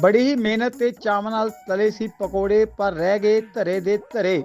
ਬੜੀ ਹੀ ਮਿਹਨਤ ਤੇ ਚਾਵ ਨਾਲ ਤਲੇ ਸੀ ਪਕੌੜੇ, ਪਰ ਰਹਿ ਗਏ ਧਰੇ ਦੇ ਧਰੇ।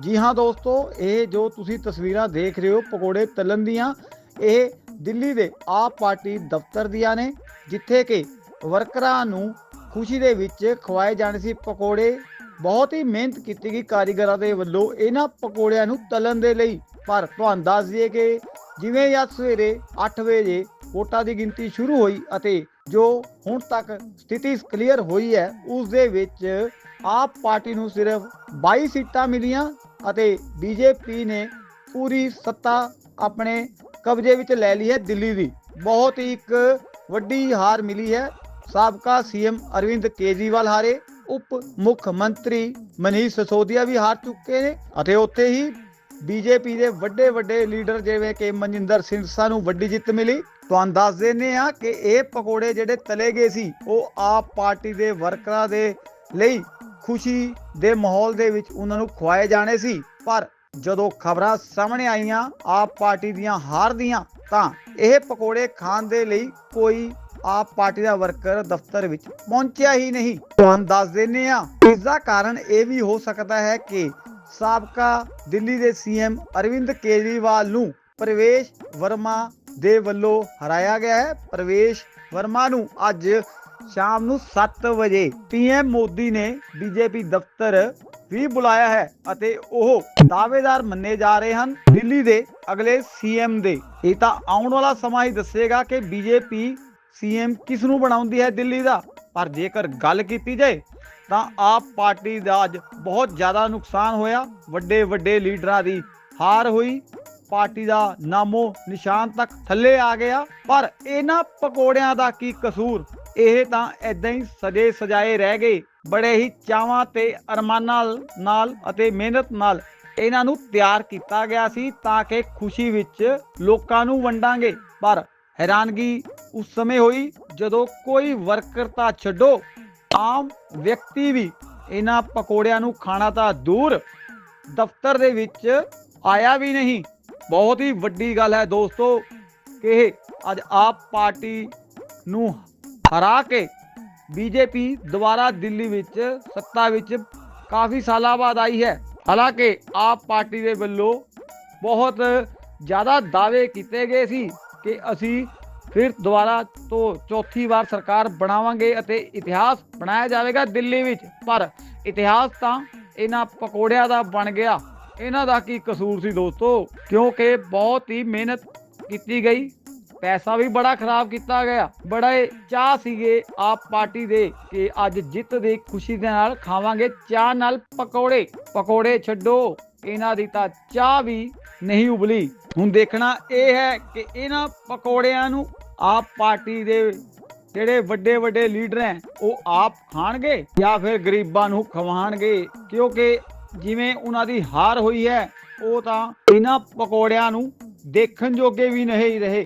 ਜੀ ਹਾਂ ਦੋਸਤੋ, ਇਹ ਜੋ ਤੁਸੀਂ ਤਸਵੀਰਾਂ ਦੇਖ ਰਹੇ ਹੋ ਪਕੌੜੇ ਤਲਣ ਦੀਆਂ, ਇਹ ਦਿੱਲੀ ਦੇ ਆਪ ਪਾਰਟੀ ਦਫ਼ਤਰ ਦੀਆਂ ਨੇ, ਜਿੱਥੇ ਕਿ ਵਰਕਰਾਂ ਨੂੰ ਖੁਸ਼ੀ ਦੇ ਵਿੱਚ ਖਵਾਏ ਜਾਣੇ ਸੀ ਪਕੌੜੇ। ਬਹੁਤ ਹੀ ਮਿਹਨਤ ਕੀਤੀ ਗਈ ਕਾਰੀਗਰਾਂ ਦੇ ਵੱਲੋਂ ਇਹਨਾਂ ਪਕੌੜਿਆਂ ਨੂੰ ਤਲਣ ਦੇ ਲਈ। ਪਰ ਤੁਹਾਨੂੰ ਦੱਸ ਦਈਏ ਕਿ ਜਿਵੇਂ ਹੀ ਅੱਜ ਸਵੇਰੇ 8 ਵਜੇ ਵੋਟਾਂ ਦੀ ਗਿਣਤੀ ਸ਼ੁਰੂ ਹੋਈ ਅਤੇ ਜੋ ਹੁਣ ਤੱਕ ਸਥਿਤੀ ਕਲੀਅਰ ਹੋਈ ਹੈ, ਉਸ ਦੇ ਵਿੱਚ ਆਪ ਪਾਰਟੀ ਨੂੰ ਸਿਰਫ 22 ਸੀਟਾਂ ਮਿਲੀਆਂ ਅਤੇ ਬੀਜੇਪੀ ਨੇ ਪੂਰੀ ਸੱਤਾ ਆਪਣੇ ਕਬਜ਼ੇ ਵਿੱਚ ਲੈ ਲਈ ਹੈ ਦਿੱਲੀ ਦੀ। ਬਹੁਤ ਹੀ ਇੱਕ ਵੱਡੀ ਹਾਰ ਮਿਲੀ ਹੈ। ਸਾਬਕਾ ਸੀਐਮ ਅਰਵਿੰਦ ਕੇਜਰੀਵਾਲ ਹਾਰੇ, ਉਪ ਮੁੱਖ ਮੰਤਰੀ ਮਨੀਸ਼ ਸਸੋਦੀਆ ਵੀ ਹਾਰ ਚੁੱਕੇ ਨੇ ਅਤੇ ਉੱਥੇ ਹੀ ਬੀਜੇਪੀ ਦੇ ਵੱਡੇ ਵੱਡੇ ਲੀਡਰ ਜਿਵੇਂ ਕਿ ਮਨਜਿੰਦਰ ਸਿੰਘ ਨੂੰ ਵੱਡੀ ਜਿੱਤ ਮਿਲੀ। ਤੁਹਾਨੂੰ ਦੱਸ ਦਿੰਦੇ ਆ ਕਿ ਇਹ ਪਕੌੜੇ ਜਿਹੜੇ ਤਲੇ ਗਏ ਸੀ, ਉਹ ਆਪ ਪਾਰਟੀ ਦੇ ਵਰਕਰਾਂ ਦੇ ਲਈ ਖੁਸ਼ੀ ਦੇ ਮਾਹੌਲ ਦੇ ਵਿੱਚ ਉਹਨਾਂ ਨੂੰ ਖਵਾਏ ਜਾਣੇ ਸੀ। ਪਰ ਜਦੋਂ ਖਬਰਾਂ ਸਾਹਮਣੇ ਆਈਆਂ, ਆਪ ਪਾਰਟੀ ਦੀਆਂ ਹਾਰ ਦੀਆਂ, ਤਾਂ ਇਹ ਪਕੌੜੇ ਖਾਣ ਦੇ ਲਈ ਕੋਈ ਆਪ ਪਾਰਟੀ ਦਾ ਵਰਕਰ ਦਫ਼ਤਰ ਵਿੱਚ ਪਹੁੰਚਿਆ ਹੀ ਨਹੀਂ। ਤੁਹਾਨੂੰ ਦੱਸ ਦਿੰਦੇ ਆ ਇਸ ਦਾ ਕਾਰਨ ਇਹ ਵੀ ਹੋ ਸਕਦਾ ਹੈ ਕਿ ਸਾਬਕਾ ਦਿੱਲੀ ਦੇ ਸੀਐਮ ਅਰਵਿੰਦ ਕੇਜਰੀਵਾਲ ਨੂੰ ਪ੍ਰਵੇਸ਼ ਵਰਮਾ ਦੇ ਵੱਲੋਂ ਹਰਾਇਆ ਗਿਆ ਹੈ। ਪ੍ਰਵੇਸ਼ ਵਰਮਾ ਨੂੰ ਅੱਜ ਸ਼ਾਮ ਨੂੰ 7 ਵਜੇ ਪੀਐਮ ਮੋਦੀ ਨੇ ਬੀਜੇਪੀ ਦਫ਼ਤਰ ਵੀ ਬੁਲਾਇਆ ਹੈ ਅਤੇ ਉਹ ਦਾਅਵੇਦਾਰ ਮੰਨੇ ਜਾ ਰਹੇ ਹਨ ਦਿੱਲੀ ਦੇ ਅਗਲੇ ਸੀਐਮ ਦੇ। ਇਹ ਤਾਂ ਆਉਣ ਵਾਲਾ ਸਮਾਂ ਹੀ ਦੱਸੇਗਾ ਕਿ ਬੀਜੇਪੀ ਸੀਐਮ ਕਿਸ ਨੂੰ ਬਣਾਉਂਦੀ ਹੈ ਦਿੱਲੀ ਦਾ। ਪਰ ਜੇਕਰ ਗੱਲ ਕੀਤੀ ਜਾਏ ਤਾਂ ਆਪ ਪਾਰਟੀ ਦਾ ਅੱਜ ਬਹੁਤ ਜ਼ਿਆਦਾ ਨੁਕਸਾਨ ਹੋਇਆ। ਵੱਡੇ ਵੱਡੇ ਲੀਡਰਾਂ ਦੀ ਹਾਰ ਹੋਈ। ਪਾਰਟੀ ਦਾ ਨਾਮੋ ਨਿਸ਼ਾਨ ਤੱਕ ਥੱਲੇ ਆ ਗਿਆ, ਪਰ ਇਹਨਾਂ ਪਕੌੜਿਆਂ ਦਾ ਕੀ ਕਸੂਰ? ਇਹ ਤਾਂ ਐਦਾਂ ਹੀ ਸਜੇ ਸਜਾਏ ਰਹਿ ਗਏ। ਬੜੇ ਹੀ ਚਾਵਾਂ ਤੇ ਅਰਮਾਨਾਂ ਨਾਲ ਅਤੇ ਮਿਹਨਤ ਨਾਲ ਇਹਨਾਂ ਨੂੰ ਤਿਆਰ ਕੀਤਾ ਗਿਆ ਸੀ ਤਾਂ ਕਿ ਖੁਸ਼ੀ ਵਿੱਚ ਲੋਕਾਂ ਨੂੰ ਵੰਡਾਂਗੇ। ਪਰ ਹੈਰਾਨਗੀ ਉਸ ਸਮੇਂ ਹੋਈ ਜਦੋਂ ਕੋਈ ਵਰਕਰ ਤਾਂ ਛੱਡੋ, ਆਮ ਵਿਅਕਤੀ ਵੀ ਇਹਨਾਂ ਪਕੌੜਿਆਂ ਨੂੰ ਖਾਣਾ ਤਾਂ ਦੂਰ ਦਫ਼ਤਰ ਦੇ ਵਿੱਚ ਆਇਆ ਵੀ ਨਹੀਂ। ਬਹੁਤ ਹੀ ਵੱਡੀ ਗੱਲ ਹੈ ਦੋਸਤੋ ਕਿ ਅੱਜ ਆਪ ਪਾਰਟੀ ਨੂੰ ਹਰਾ ਕੇ ਬੀਜੇਪੀ ਦੁਬਾਰਾ ਦਿੱਲੀ ਵਿੱਚ, ਸੱਤਾ ਵਿੱਚ ਕਾਫੀ ਸਾਲਾਂ ਬਾਅਦ ਆਈ ਹੈ। ਹਾਲਾਂਕਿ ਆਪ ਪਾਰਟੀ ਦੇ ਵੱਲੋਂ ਬਹੁਤ ਜ਼ਿਆਦਾ ਦਾਅਵੇ ਕੀਤੇ ਗਏ ਸੀ ਕਿ ਅਸੀਂ ਫਿਰ ਦੁਬਾਰਾ ਤੋਂ ਚੌਥੀ ਵਾਰ ਸਰਕਾਰ ਬਣਾਵਾਂਗੇ ਅਤੇ ਇਤਿਹਾਸ ਬਣਾਇਆ ਜਾਵੇਗਾ ਦਿੱਲੀ ਵਿੱਚ। ਪਰ ਇਤਿਹਾਸ ਤਾਂ ਇਹਨਾਂ ਪਕੌੜਿਆਂ ਦਾ ਬਣ ਗਿਆ। ਇਹਨਾਂ ਦਾ ਕੀ ਕਸੂਰ ਸੀ ਦੋਸਤੋ? ਕਿਉਂਕਿ ਬਹੁਤ ਹੀ ਮਿਹਨਤ ਕੀਤੀ ਗਈ। ਪੈਸਾ ਵੀ ਬੜਾ ਖਰਾਬ ਕੀਤਾ ਗਿਆ। ਬੜਾ ਚਾਹ ਸੀਗੇ ਆਪ ਪਾਰਟੀ ਦੇ ਕਿ ਅੱਜ ਜਿੱਤ ਦੀ ਖੁਸ਼ੀ ਦੇ ਨਾਲ ਖਾਵਾਂਗੇ ਚਾਹ ਨਾਲ ਪਕੌੜੇ। ਪਕੌੜੇ ਛੱਡੋ। ਇਹਨਾਂ ਦੀ ਤਾਂ ਚਾਹ ਵੀ ਨਹੀਂ ਉਬਲੀ। ਹੁਣ ਦੇਖਣਾ ਇਹ ਹੈ ਕਿ ਇਹਨਾਂ ਪਕੌੜਿਆਂ ਨੂੰ ਆਪ ਪਾਰਟੀ ਦੇ ਜਿਹੜੇ ਵੱਡੇ ਵੱਡੇ ਲੀਡਰ ਹੈ, ਉਹ ਆਪ ਖਾਣਗੇ ਜਾਂ ਫਿਰ ਗਰੀਬਾਂ ਨੂੰ ਖਵਾਣਗੇ। ਕਿਉਂਕਿ ਜਿਵੇਂ ਉਹਨਾਂ ਦੀ ਹਾਰ ਹੋਈ ਹੈ, ਉਹ ਤਾਂ ਇਹਨਾਂ ਪਕੌੜਿਆਂ ਨੂੰ ਦੇਖਣ ਜੋਗੇ ਵੀ ਨਹੀਂ ਰਹੇ।